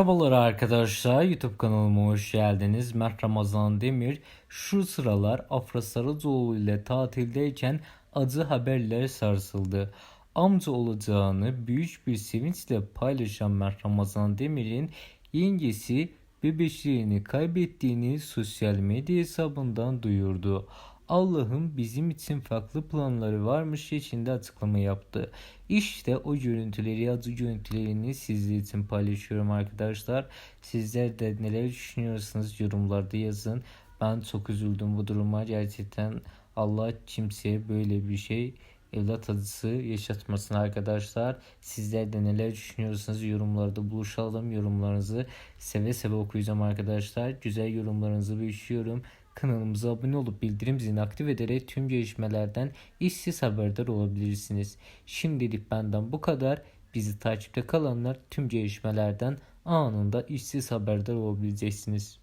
Merhabalar arkadaşlar YouTube kanalıma hoş geldiniz. Mert Ramazan Demir şu sıralar Afra Saracoğlu ile tatildeyken acı haberler sarsıldı. Amca olacağını büyük bir sevinçle paylaşan Mert Ramazan Demir'in yengesi bebeşliğini kaybettiğini sosyal medya hesabından duyurdu. Allah'ın bizim için farklı planları varmış şeklinde açıklama yaptı. İşte o görüntüleri, acı görüntülerini sizler için paylaşıyorum arkadaşlar. Sizler de neler düşünüyorsunuz yorumlarda yazın. Ben çok üzüldüm bu duruma. Gerçekten Allah kimseye böyle bir şey evlat acısı yaşatmasın arkadaşlar. Sizler de neler düşünüyorsunuz yorumlarda buluşalım. Yorumlarınızı seve seve okuyacağım arkadaşlar. Güzel yorumlarınızı bekliyorum. Kanalımıza abone olup bildirim zilini aktif ederek tüm gelişmelerden işsiz haberdar olabilirsiniz. Şimdilik benden bu kadar. Bizi takipte kalanlar tüm gelişmelerden anında işsiz haberdar olabileceksiniz.